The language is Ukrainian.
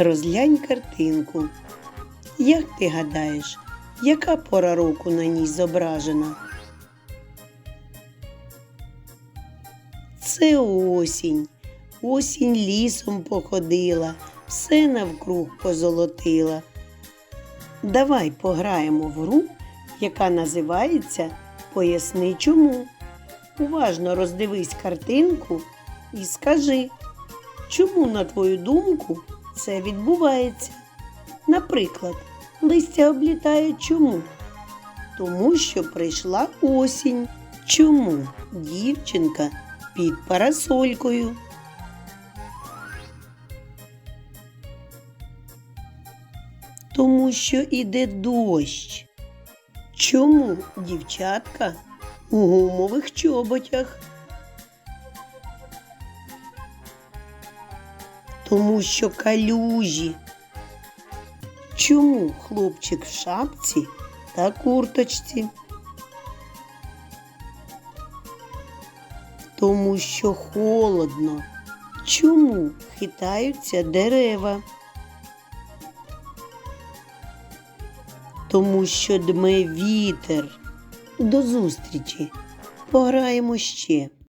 Розглянь картинку. Як ти гадаєш, яка пора року на ній зображена? Це осінь. Осінь лісом походила, все навкруг позолотила. Давай пограємо в гру, яка називається Поясни чому. Уважно роздивись картинку і скажи, чому, на твою думку, це відбувається. Наприклад, листя облітає чому? Тому що прийшла осінь. Чому дівчинка під парасолькою? Тому що іде дощ. Чому дівчатка у гумових чоботях? Тому що калюжі. Чому хлопчик в шапці та курточці? Тому що холодно. Чому хитаються дерева? Тому що дме вітер. До зустрічі. Пограємо ще.